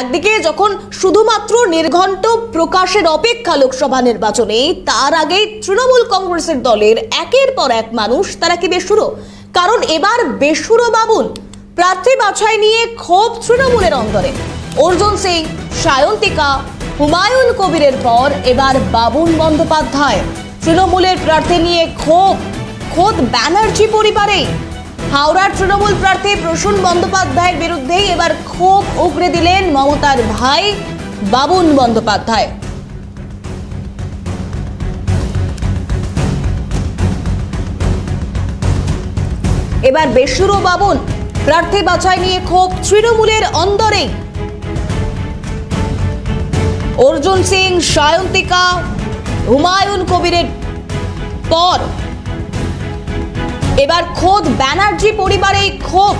একদিকে যখন শুধুমাত্র নির্ঘণ্ট প্রকাশের অপেক্ষা লোকসভা নির্বাচনে, তার আগেই তৃণমূল কংগ্রেসের দলের একের পর এক মানুষ তারা কি বেসুরো? কারণ এবার বেসুরো বাবুন প্রার্থী বাছাই নিয়ে ক্ষোভ তৃণমূলের অন্তরে অর্জুন সিং, সায়ন্তিকা, হুমায়ুন কবিরের পর এবার বাবুন বন্দ্যোপাধ্যায়। তৃণমূলের প্রার্থী নিয়ে ক্ষোভ খোদ ব্যানার্জি পরিবারেই। হাওড়ার তৃণমূল প্রার্থী প্রসূন বন্দ্যোপাধ্যায়ের বিরুদ্ধেই এবার ক্ষোভ উগড়ে দিলেন মমতার ভাই বাবুন বন্দ্যোপাধ্যায়। এবার বেসুরো বাবুন, প্রার্থী বাছাই নিয়ে ক্ষোভ তৃণমূলের অন্দরেই। অর্জুন সিং, সায়ন্তিকা, হুমায়ুন কবিরের পর এবার খোদ ব্যানার্জি পরিবারে ক্ষোভ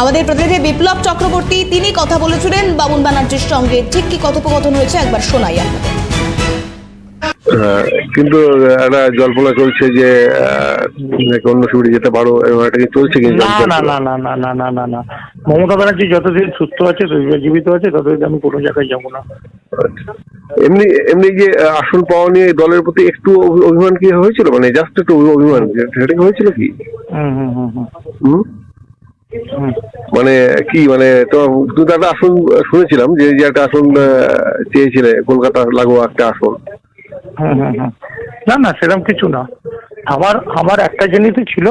আমাদের প্রতিনিধি বিপ্লব চক্রবর্তী, তিনি কথা বলেছিলেন বাবুন ব্যানার্জির সঙ্গে। ঠিক কি কথোপকথন হয়েছে? একবার শোনাই আপনাদের। কিন্তু একটা জল্পনা চলছে যে অন্য শিবিরে যেতে পারো এরকম একটা কি চলছে কিন্তু না না না না না না না না না। মমতা ব্যানার্জি যতদিন সুস্থ আছে জীবিত আছে ততদিন আমি কোনো জায়গায় যাব না। এমনি এমনি যে আসন পাওয়া নিয়ে দলের প্রতি একটু অভিমান কি হয়েছিল? মানে জাস্ট একটু অভিমান সেটা হয়েছিল কি? হুম। মানে কি মানে তো তুমি তো একটা আসন শুনেছিলাম যে একটা আসন চেয়েছিলে কলকাতা লাগোয়া একটা আসন। না না সেরকম কিছু না। আমার আমার একটা জিনিসই ছিল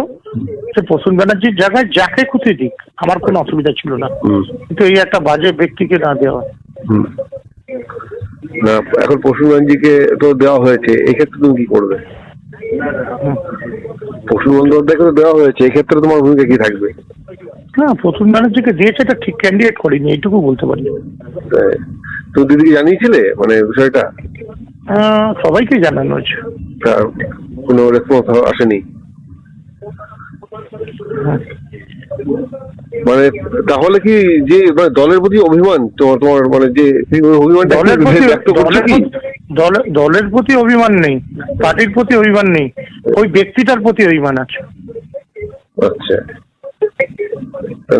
সে প্রসূন ব্যানার্জির জায়গায় যাকে খুঁজে দিক আমার কোনো অসুবিধা ছিল না। কিন্তু এই একটা বাজে ব্যক্তিকে না দেওয়া। হুম। না এখন পশুরঞ্জিকে তো দেওয়া হয়েছে এক্ষেত্রে তুমি কি করবে। পশুর বন্দ্যোপাধ্যায়কে তো দেওয়া হয়েছে এক্ষেত্রে তোমার ভূমিকা কি থাকবে? না প্রসূন ব্যানার্জিকে দিয়েছে এটা ঠিক ক্যান্ডিডেট করিনি এইটুকু বলতে পারি। তাই। তুমি দিদিকে জানিয়েছিলে মানে বিষয়টা? সবাইকে জানানো হয়েছে। কোনো রেসপন্স আসেনি? মানে তাহলে কি যে মানে দলের প্রতি অভিমান তোমার তোমার মানে যে সেই অভিমানটা দলের প্রতি অভিমান নেই পার্টির প্রতি অভিমান নেই ওই ব্যক্তিটার প্রতি অভিমান আছে। আচ্ছা।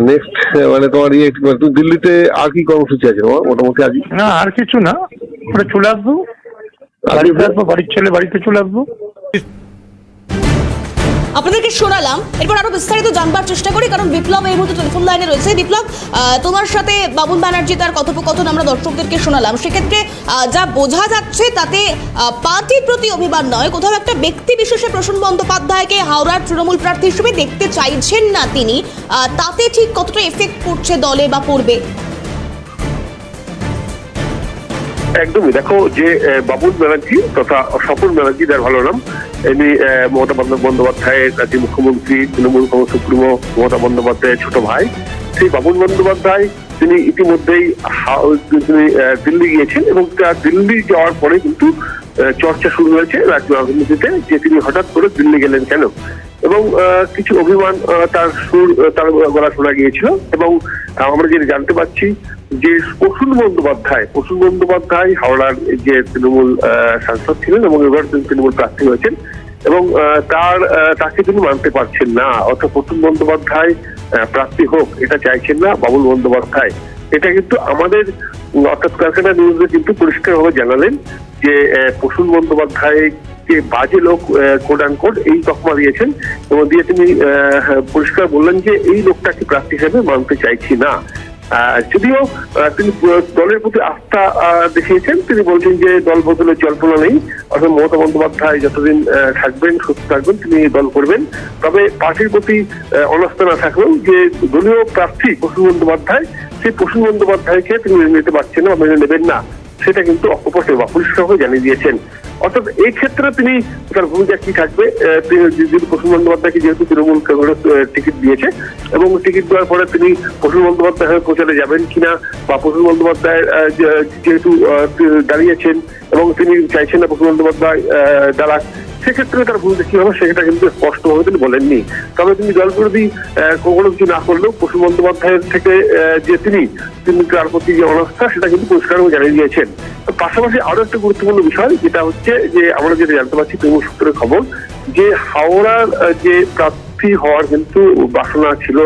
নেক্সট মানে তোমার ইয়ে মানে দিল্লিতে আর কি কর্মসূচি আছে তোমার? মোটামুটি আজ না আর কিছু না। ওরা চলে আসব। বাড়িতে আসব? বাড়ির ছেলে বাড়িতে চলে আসব? আপনাদেরকে শোনালাম এরপর আরও বিস্তারিত জানবার চেষ্টা করি কারণ বিপ্লব এই মুহূর্তে টেলিফোন লাইনে রয়েছে। বিপ্লব তোমার সাথে বাবুল ব্যানার্জি তার কথোপকথন আমরা দর্শকদেরকে শোনালাম। সেক্ষেত্রে আহ, যা বোঝা যাচ্ছে তাতে আহ, পার্টির প্রতি অভিমান নয় কোথাও একটা ব্যক্তি বিশেষে প্রসূন বন্দ্যোপাধ্যায়কে হাওড়ার তৃণমূল প্রার্থী হিসেবে দেখতে চাইছেন না তিনি। তাতে ঠিক কতটা এফেক্ট পড়ছে দলে বা পড়বে? একদমই। দেখো যে বাবুল ব্যানার্জি তথা স্বপন ব্যানার্জি, যার ভালো নাম ইনি মমতা বন্দ্য- বন্দ্যোপাধ্যায়ের রাজ্যের মুখ্যমন্ত্রী, তৃণমূল কংগ্রেস সুপ্রিমো, মমতা বন্দ্যোপাধ্যায়ের ছোট ভাই, সেই বাবুল বন্দ্যোপাধ্যায়, তিনি ইতিমধ্যেই তিনি দিল্লি গিয়েছেন এবং তার দিল্লি যাওয়ার পরে কিন্তু চর্চা শুরু হয়েছে রাজ্য রাজনীতিতে, যে তিনি হঠাৎ করে দিল্লি গেলেন কেন? এবং কিছু অভিমান তার সুর তার গলা শোনা গিয়েছিল এবং আমরা যেটা জানতে পারছি যে প্রসূন বন্দ্যোপাধ্যায় প্রসূন বন্দ্যোপাধ্যায় হাওড়ার যে তৃণমূল সাংসদ ছিলেন এবং এবার তৃণমূল প্রার্থী হয়েছেন এবং তার তাকে তিনি মানতে পারছেন না। অর্থাৎ প্রসূন বন্দ্যোপাধ্যায় প্রার্থী হোক, এটা চাইছেন না বাবুল বন্দ্যোপাধ্যায়। এটা কিন্তু আমাদের অর্থাৎ কলকাতা নিউজে কিন্তু পরিষ্কারভাবে জানালেন যে প্রসূন বন্দ্যোপাধ্যায় যে বাজে লোক অ্যান্ড কোড এই তকমা দিয়েছেন এবং দিয়ে তিনি পরিষ্কার বললেন যে এই লোকটাকে প্রার্থী হিসেবে মানতে চাইছি না। যদিও তিনি দলের প্রতি আস্থা দেখিয়েছেন। তিনি বলছেন যে দল বদলের জল্পনা নেই। অর্থাৎ মমতা বন্দ্যোপাধ্যায় যতদিন থাকবেন, সুস্থ থাকবেন, তিনি দল করবেন। তবে পার্টির প্রতি অনাস্থা না থাকলেও যে দলীয় প্রার্থী প্রসূন বন্দ্যোপাধ্যায়, সেই প্রসূন বন্দ্যোপাধ্যায়কে তিনি মেনে নিতে পারছেন না মেনে নেবেন না। সেটা কিন্তু অকপটে বা পরিষ্কারভাবে জানিয়ে দিয়েছেন। অর্থাৎ এই ক্ষেত্রে তিনি তার ভূমিকা কি থাকবে? প্রসূন বন্দ্যোপাধ্যায়কে যেহেতু তৃণমূল কংগ্রেস টিকিট দিয়েছে এবং টিকিট দেওয়ার পরে তিনি প্রসূন বন্দ্যোপাধ্যায় হয়ে প্রচারে যাবেন কিনা বা প্রসূন বন্দ্যোপাধ্যায় যেহেতু দাঁড়িয়েছেন এবং তিনি চাইছেন না প্রসূন বন্দ্যোপাধ্যায় দাঁড়াক সেক্ষেত্রে তার ভূমিকা কি হবে সেটা কিন্তু স্পষ্টভাবে তিনি বলেননি। তবে তিনি দলবিরোধী কখনো কিছু না করলেও পশু বন্দ্যোপাধ্যায়ের থেকে যে তিনি তিনি তার প্রতি যে অনাস্থা, সেটা কিন্তু পরিষ্কারভাবে জানিয়ে দিয়েছেন। পাশাপাশি আরও একটা গুরুত্বপূর্ণ বিষয়, যেটা হচ্ছে যে আমরা যেটা জানতে পারছি তবু সূত্রের খবর, যে হাওড়ার যে প্রার্থী প্রার্থী হওয়ার কিন্তু বাসনা ছিল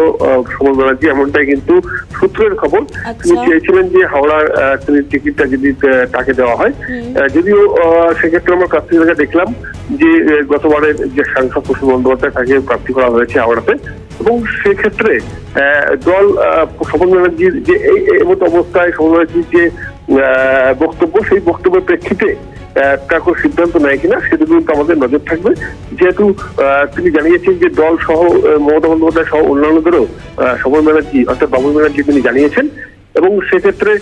সমর ব্যানার্জি এমনটাই কিন্তু সূত্রের খবর। তিনি আচ্ছা। চেয়েছিলেন যে হাওড়ার তিনি টিকিটটা যদি তাকে দেওয়া হয়। যদিও সেক্ষেত্রে আমরা প্রার্থী থেকে দেখলাম যে আহ, গতবারের যে সাংসদ প্রসূন বন্দ্যোপাধ্যায় তাকে প্রার্থী করা হয়েছে হাওড়াতে। এবং সেক্ষেত্রে আহ, দল আহ, সমর ব্যানার্জির যে এই মতো অবস্থায় সমর ব্যানার্জির যে আহ, বক্তব্য সেই বক্তব্যের প্রেক্ষিতে একটা কোনো সিদ্ধান্ত নেয় কিনা সেটা কিন্তু আমাদের নজর থাকবে। যেহেতু তিনি জানিয়েছেন যে দল সহ মমতা বন্দ্যোপাধ্যায় সহ অন্যান্যদেরও সমর ব্যানার্জি অর্থাৎ বাবুল ব্যানার্জি তিনি জানিয়েছেন। এবং সেক্ষেত্রে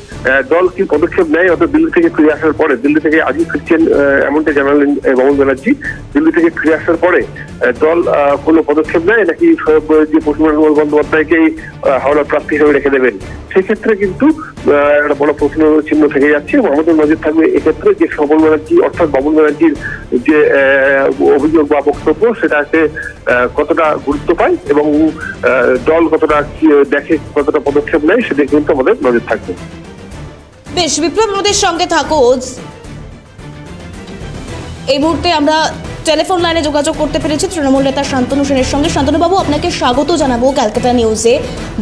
দল কি পদক্ষেপ নেয় অর্থাৎ দিল্লি থেকে ফিরে আসার পরে, দিল্লি থেকে আজই ফিরছেন এমনটা জানালেন বাবুল ব্যানার্জি। দিল্লি থেকে ফিরে আসার পরে দল কোনো পদক্ষেপ নেয় নাকি যে পশ্চিমবঙ্গ বন্দ্যোপাধ্যায়কেই হাওড়া প্রার্থী হিসেবে রেখে দেবেন? সেক্ষেত্রে কিন্তু একটা বড় প্রশ্ন চিহ্ন থেকে যাচ্ছে। আমাদের নজর থাকবে এক্ষেত্রে যে সবল ব্যানার্জি, অর্থাৎ বাবুল ব্যানার্জির যে অভিযোগ বা বক্তব্য সেটাকে কতটা গুরুত্ব পায় এবং দল কতটা দেখে, কতটা পদক্ষেপ নেয় সেদিকে কিন্তু আমাদের নজর থাকবে। বেশ, বিপ্লব আমাদের সঙ্গে থাকো এই মুহূর্তে আমরা টেলিফোন লাইনে যোগাযোগ করতে পেরেছি তৃণমূল নেতা শান্তনু সেনের সঙ্গে। শান্তনুবাবু, আপনাকে স্বাগত জানাব ক্যালকাটা নিউজে।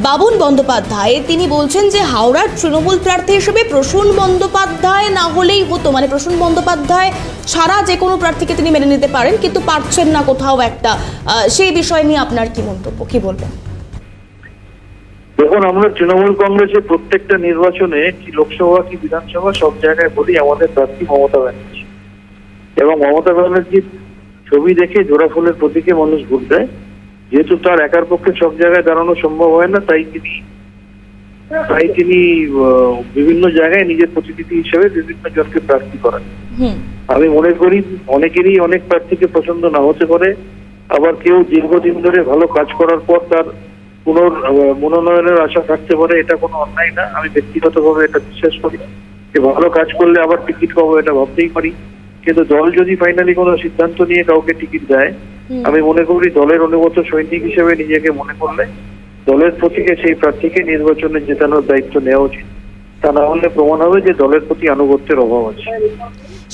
বাবুন বন্দ্যোপাধ্যায়, তিনি বলছেন যে হাওড়ার তৃণমূল প্রার্থী হিসেবে প্রসূন বন্দ্যোপাধ্যায় না হলেই হতো। মানে প্রসূন বন্দ্যোপাধ্যায় ছাড়া যে কোনো প্রার্থীকে তিনি মেনে নিতে পারেন, কিন্তু পারছেন না কোথাও একটা। সেই বিষয় নিয়ে আপনার কি মন্তব্য? কি বলবেন? দেখুন, আমরা তৃণমূল কংগ্রেসের প্রত্যেকটা নির্বাচনে কি লোকসভা, কি বিধানসভা, সব জায়গায় বলি আমাদের প্রার্থী মমতা ব্যানার্জি। এবং মমতা ব্যানার্জির ছবি দেখে জোড়া ফুলের প্রতীকে মানুষ ভোট দেয়। যেহেতু তার একার পক্ষে সব জায়গায় দাঁড়ানো সম্ভব হয় না তাই তিনি তাই তিনি বিভিন্ন জায়গায় নিজের প্রতিনিধি হিসেবে বিভিন্ন জনকে প্রার্থী করেন। আমি মনে করি অনেকেরই অনেক প্রার্থীকে পছন্দ না হতে পারে। আবার কেউ দীর্ঘদিন ধরে ভালো কাজ করার পর তার পুনর মনোনয়নের আশা থাকতে পারে এটা কোনো অন্যায় না। আমি ব্যক্তিগতভাবে এটা বিশ্বাস করি যে ভালো কাজ করলে আবার টিকিট পাবো এটা ভাবতেই পারি। কিন্তু দল যদি ফাইনালি কোনো সিদ্ধান্ত নিয়ে কাউকে টিকিট দেয় আমি মনে করি দলের অনুগত সৈনিক হিসেবে নিজেকে মনে করলে দলের প্রতীকে সেই প্রার্থীকে নির্বাচনে জেতানোর দায়িত্ব নেওয়া উচিত। তা না হলে প্রমাণ হবে যে দলের প্রতি আনুগত্যের অভাব আছে।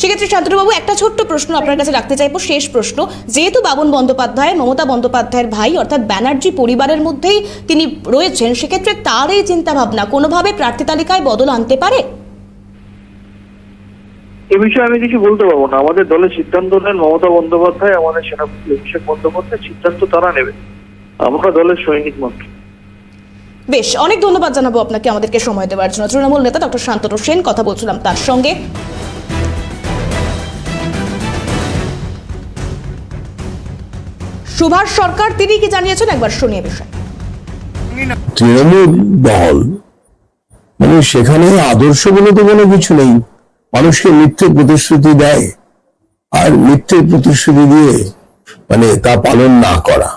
সেক্ষেত্রে শান্তনুবাবু একটা ছোট্ট প্রশ্ন আপনার কাছে রাখতে চাইব শেষ প্রশ্ন। যেহেতু বাবন বন্দ্যোপাধ্যায় মমতা বন্দ্যোপাধ্যায়ের ভাই অর্থাৎ ব্যানার্জি পরিবারের মধ্যেই তিনি রয়েছেন সেক্ষেত্রে তার এই চিন্তা ভাবনা কোনোভাবে প্রার্থী তালিকায় বদল আনতে পারে? এ বিষয়ে আমি কিছু বলতে পারব না। আমাদের দলের সিদ্ধান্ত নেন মমতা বন্দ্যোপাধ্যায় আমাদের সেনাপতি অভিষেক বন্দ্যোপাধ্যায়। সিদ্ধান্ত তারা নেবে। আমরা দলের সৈনিক মাত্র। বেশ অনেক ধন্যবাদ জানাব আপনাকে আমাদেরকে সময় দেওয়ার জন্য। তৃণমূল নেতা ডক্টর শান্তনু সেন কথা বলছিলাম তার সঙ্গে। সুভাষ সরকার তিনি কি জানিয়েছেন? একবার শুনিয়ে বিষয়। তৃণমূল দল মানে সেখানে আদর্শ বলে তো কোনো কিছু নেই। মানুষকে মিথ্যে প্রতিশ্রুতি দেয় আর মিথ্যে প্রতিশ্রুতি দিয়ে মানে তা পালন না করা।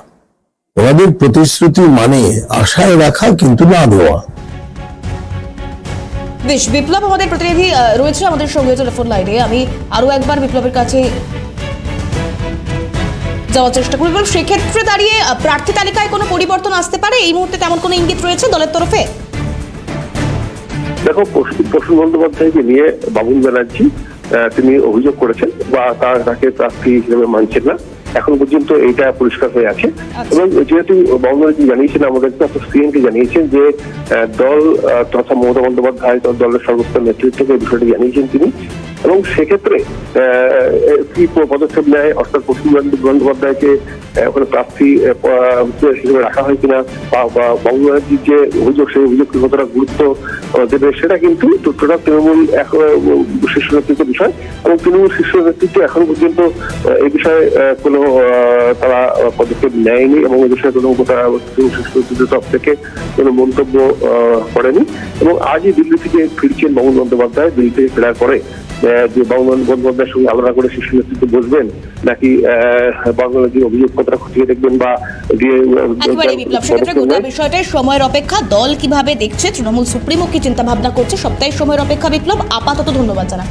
ওনাদের প্রতিশ্রুতি মানে আশায় রাখা কিন্তু না দেওয়া। বেশ, বিপ্লব আমাদের প্রতিনিধি রয়েছে আমাদের সঙ্গে টেলিফোন লাইনে। আমি আরও একবার বিপ্লবের কাছে যাওয়ার চেষ্টা করব। এবং সেক্ষেত্রে দাঁড়িয়ে প্রার্থী তালিকায় কোনো পরিবর্তন আসতে পারে? এই মুহূর্তে তেমন কোনো ইঙ্গিত রয়েছে দলের তরফে? দেখো প্রসূন বন্দ্যোপাধ্যায়কে নিয়ে বাবুল ব্যানার্জি তিনি অভিযোগ করেছেন বা তার তাকে প্রার্থী হিসেবে মানছেন না। এখন পর্যন্ত এইটা পরিষ্কার হয়ে আছে। আচ্ছা। এবং যেহেতু বাবুল ব্যানার্জি জানিয়েছেন আমাদের কাছে সিএনকে জানিয়েছেন যে দল তথা মমতা বন্দ্যোপাধ্যায় দলের সর্বোচ্চ নেতৃত্বকে এই বিষয়টি জানিয়েছেন তিনি। এবং সেক্ষেত্রে কি পদক্ষেপ নেয়? অর্থাৎ পশ্চিম বন্দ্যোপাধ্যায়কে ওখানে প্রার্থী হিসেবে রাখা হয় কিনা? বা বা বাবুল যে অভিযোগ, সেই অভিযোগকে কতটা গুরুত্ব দেবে? সেটা কিন্তু তথ্যটা তৃণমূল শীর্ষ নেতৃত্বের বিষয়। এবং তৃণমূল শীর্ষ নেতৃত্ব এখন পর্যন্ত এই বিষয়ে কোনো তারা পদক্ষেপ নেয়নি এবং এই বিষয়ে কোনো তৃণমূল শীর্ষ নেতৃত্বের তরফ থেকে কোনো মন্তব্য করেনি। এবং আজই দিল্লি থেকে ফিরছেন বাবুল বন্দ্যোপাধ্যায়। দিল্লি থেকে ফেরার পরে যে বন্দ্যোপাধ্যায়ের সঙ্গে আলোচনা করে শীর্ষ নেতৃত্ব বসবেন নাকি বাংলাদেশের অভিযোগ কতটা খতিয়ে দেখবেন বা গোটা বিষয়টাই সময়ের অপেক্ষা দল কীভাবে দেখছে তৃণমূল সুপ্রিমো কি চিন্তা ভাবনা করছে সপ্তাহে সময়ের অপেক্ষা বিপ্লব। আপাতত ধন্যবাদ জানাব।